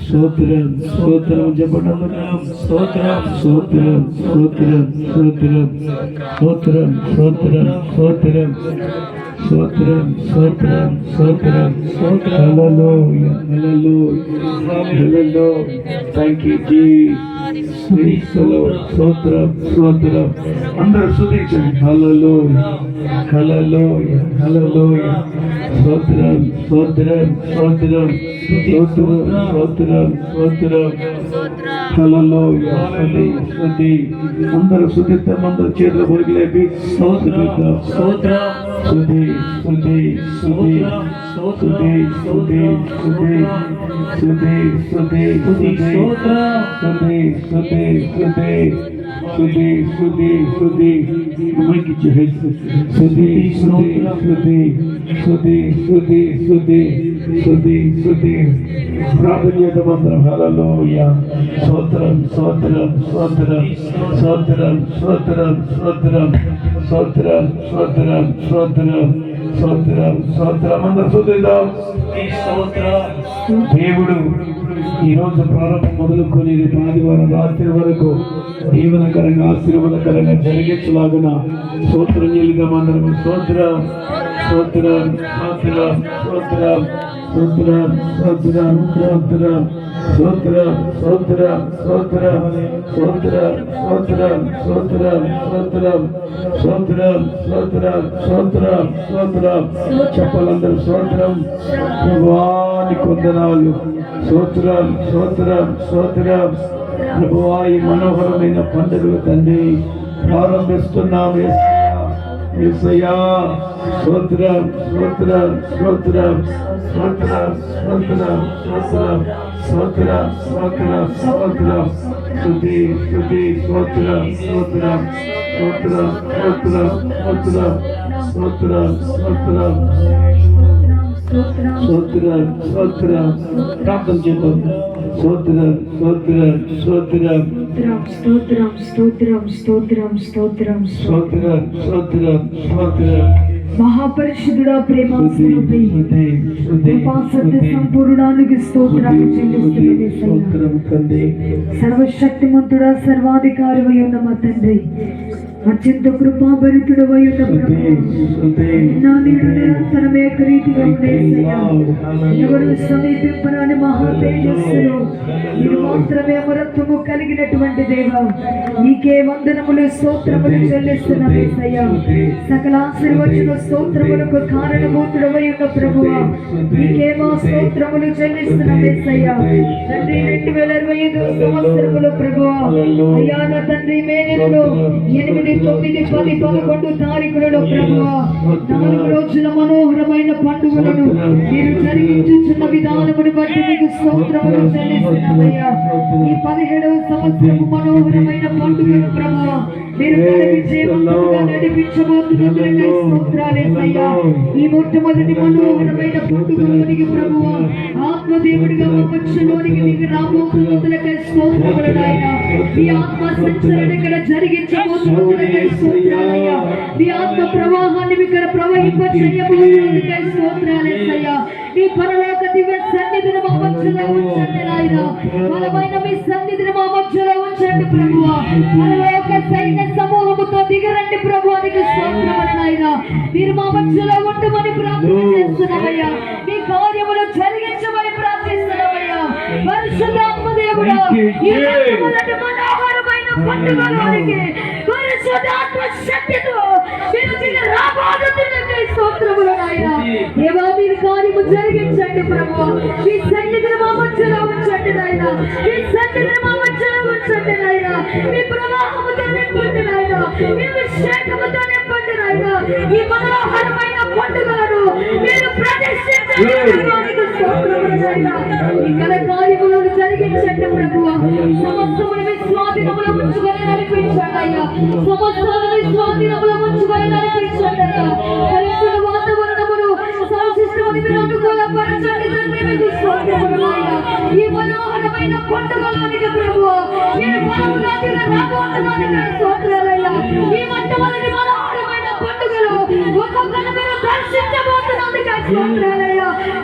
స్తోత్రం స్తోత్రం చెప్పండి స్తోత్రం స్తోత్రం స్తోత్రం స్తోత్రం స్తోత్రం స్తోత్రం స్తోత్రం స్తోత్రం స్తోత్రం స్తోత్రం స్తోత్రం హల్లెలూయా హల్లెలూయా హల్లెలూయా థాంక్ జీ స్థుతిస్తులు స్తోత్రం స్తోత్రం. అందరూ స్థుతించండి హలలో హలలో హలలో స్తోత్రం స్తోత్రం స్తోత్రం. స్తోత్రం స్తోత్రం స్తోత్రం హల్లెలూయా స్తుతి స్తుతి అందరూ స్తుతిద్దాం అందరూ చేతులు పైకి లేపి స్తోత్రం స్తోత్రం స్తుతి స్తుతి స్తుతి స్తుతి స్తుతి స్తుతి స్తుతి స్తుతి స్తుతి స్తోత్రం స్తుతి స్తుతి స్తుతి స్తుతి స్తుతి స్తుతి మైకి చేసి స్తుతి స్తుతి స్తుతి స్తుతి స్తుతి స్తుతి స్తుతి స్తుతి ప్రార్థన చేద్దాం అందరం హల్లెలూయా స్తోత్రం స్తోత్రం స్తోత్రం స్తోత్రం స్తోత్రం స్తోత్రం స్తోత్రం స్తోత్రం స్తోత్రం స్తోత్రం స్తోత్రం అందరూ స్తుతిద్దాం దేవుడు ఈరోజు ప్రారంభం మొదలుకొని ఆదివారం రాత్రి వరకు దీవనకరంగా ఆశీర్వాదకరంగా జరిగించలాగున స్తోత్రం చెల్లిద్దాం అందరం స్తోత్రం స్తోత్రం స్తోత్రం స్తోత్రం స్తోత్రం స్తోత్రం స్తోత్రం స్తోత్రం స్తోత్రం స్తోత్రం స్తోత్రం స్తోత్రం స్తోత్రం స్తోత్రం స్తోత్రం స్తోత్రం స్తోత్రం స్తోత్రం చెప్పాలందరూ స్తోత్రం ప్రభువాని కొందనాలు స్తోత్రం స్తోత్రం స్తోత్రం ప్రభువా ఈ మనోహరమైన పండుగలు తండ్రి ప్రారంభిస్తున్నాం యేసయ్యా స్తోత్రం స్తోత్రం స్తోత్రం స్తోత్రం స్తోత్రం స్తోత్రం స్తోత్రం స్తోత్రం స్తోత్రం స్తుతి స్తుతి స్తోత్రం స్తోత్రం స్తోత్రం స్తోత్రం స్తోత్రం స్తోత్రం స్తోత్రం స్తోత్రం స్తోత్రం ప్రార్థన చేద్దాం స్తోత్రం స్తోత్రం స్తోత్రం స్తోత్రం స్తోత్రం స్తోత్రం స్తోత్రం స్తోత్రం స్తోత్రం స్తోత్రం స్తోత్రం మహాపరిశుద్ధుడా ప్రేమ స్తుతి స్తుతి స్తుతి కృపా సత్య స్తుతి సంపూర్ణానికి స్తోత్రాలు స్తుతి చెల్లిస్తున్నది స్తోత్రం తండ్రి సర్వశక్తిమంతుడా సర్వాధికారి ఉన్న మా తండ్రి అత్యంత కృపాభరితుడు ప్రభు. స్తుతి నా నీడు ఎవరు సమీపింపరాని మహా మాత్రమే అమరత్వము కలిగినటువంటి దేవ. నీకే వందనములు స్తోత్రములు చెల్లిస్తున్నాం యేసయ్యా సకల ఆశీర్వచన స్తోత్రములకు కారణభూతుడవై ఉన్న ప్రభువ. నీకే మా స్తోత్రములు చెల్లిస్తున్నాం యేసయ్యా తండ్రి రెండు వేల ఇరవై ఐదు సంవత్సరములు ప్రభువ. అయ్యా నా తండ్రి మే ఎనిమిది తొమ్మిది పది పదకొండు తారీఖులలో ప్రభువ నాలుగు రోజుల మనోహరమైన పండుగలను మీరు జరిగించుచున్న విధానమును బట్టి మీకు స్తోత్రములు చెల్లిస్తున్నామయ్యా ఈ పదిహేడవ సంవత్సరము మనోహరమైన పండుగను ప్రభువ మీరు కలిగి జీవంతులుగా నడిపించబోతున్నందుకై స్తోత్రాలేసయ్యా ఈ మొట్టమొదటి మనోహరమైన ప్రభువ. ఆత్మదేవుడిగా పక్షలోనికి మీకు రాబోతున్నందుకై స్తోత్రములు నాయన. ఈ ఆత్మ సంచరణ ఇక్కడ జరిగించబోతున్నందుకై స్తోత్రాలయ్యా. ఆత్మ ప్రవాహాన్ని ఇక్కడ ప్రవహింప చేయబోతున్నందుకై స్తోత్రాలేసయ్యా ఈ పరలోక దివ్య సన్నిధిని మా మధ్యలో ఉంచండి నాయన. బలమైన మీ సన్నిధిని మా మధ్యలో ఉంచండి ప్రభువ పరలోక సైన్య సమూహముతో దిగరండి ప్రభువానికి స్తోత్రములు నాయన. మీరు మా మధ్యలో ఉండమని ప్రార్థన చేస్తున్నామయ్యా. మీ కార్యములు జరిగించమని ప్రార్థిస్తున్నామయ్యా. పరిశుద్ధాత్మ దేవుడా ఈ మొట్టమొదటి మనోహరమైన పండుగలోనికి పరిశుద్ధాత్మ శక్తితో మీరు దిగి రాబోతున్నకై స్తోత్రములు నాయన. దేవా మీరు కార్యము జరిగించండి ప్రభు మీ సన్నిధిని మా మధ్యలో ఉంచండి నాయన. మీ సన్నిధిని మా మధ్యలో ఉంచండి నాయన. మీ ప్రవాహముతో నింపండి నాయన. మీ అభిషేకముతో నింపండి నాయన. ఈ మనోహరమైన పండుగలను మీరు ప్రతిష్ఠించండి స్తోత్రములు నాయన. ఇక్కడ కార్యములను జరిగించండి ప్రభు సమస్తమును మీ స్వాధీనములో ఉంచుకొని কৃষ্ণ কাইয়া সমস্ত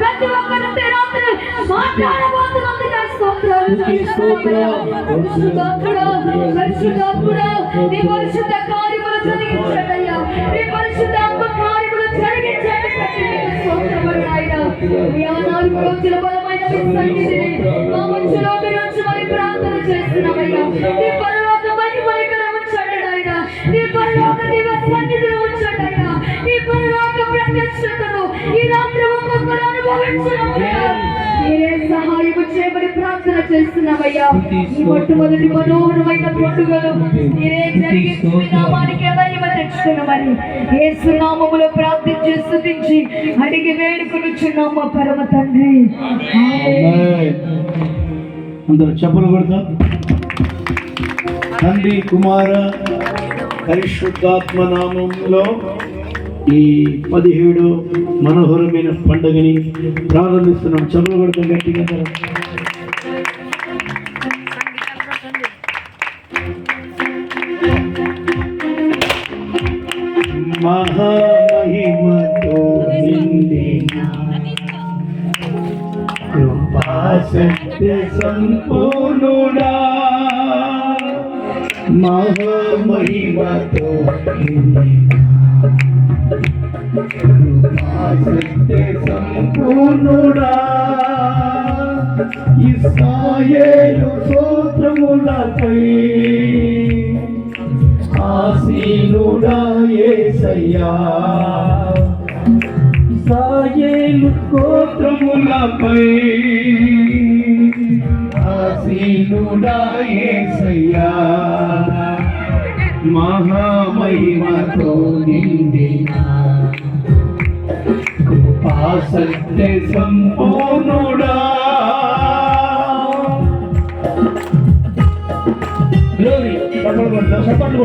ప్రతి ఒక్కరు తీరాత్రి మాట్లాడ పరిశుద్ధ కార్యములు నీ కార్యములు ఈ బలమైన మీ సన్నిధిని మా మధ్యలో మీరు ప్రార్థన చేస్తున్నామయ్యా. నీ పరలోక ఇక్కడ ఉంచండి నీ పరలోక దివ సన్నిధిని ఉంచండి అయ్యా. నీ పరలోక ప్రత్యక్షతను ఈ రాత్రి ఒక్కొక్కరు అనుభవించడం సహాయము చేయమని ప్రార్థన చేస్తున్నామయ్యా. ఈ మొట్టమొదటి మనోహరమైన పండుగలు మీరే జరిగించి నామానికి మహిమ తెచ్చుకున్నామని యేసు నామములో ప్రార్థించి స్తుతించి అడిగి వేడుకొనుచున్నాము పరమ తండ్రి. అందరూ చెప్పులు కొడతాం. తండ్రి కుమార పరిశుద్ధాత్మ నామంలో ఈ పదిహేడు మనోహరమైన పండుగని ప్రారంభిస్తున్నాం. చెప్పులు కొడతాం గట్టిగా. సంపూర్ణ మహామహిమతో సంపూర్ణుడా. మహామహిమతో కృపాసక్తి సంపూర్ణుడా ఇస్రాయేలు స్తోత్రములపై ఆసీనుడా యేసయ్యా ఇస్రాయేలు స్తోత్రములపై ఆసీనుడా సత్య సంపూర్ణుడా Glory. చప్పట్లు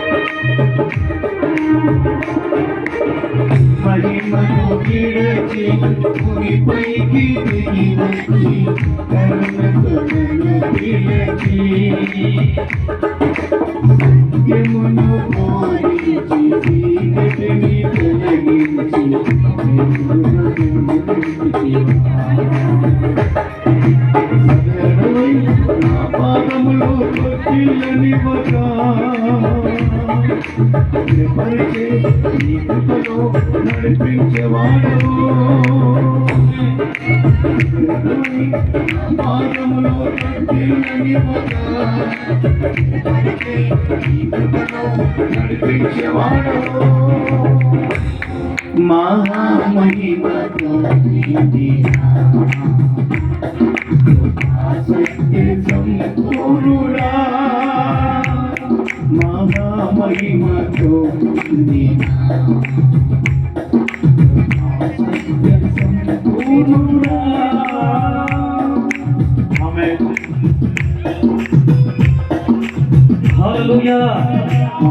విడచి భూమిపైకి దిగి వచ్చి కరుణను పిలచి సత్యమును బోధించి చీకటిని తొలగించి వెలుగును దింపితివా. సదరుడై నా నీ కృపలో నడిపించేవాడు పాదములో నడిపించేవాడు మహామహిమతో సత్య సంపూర్ణుడా మహామహిమతో నిండిన సత్య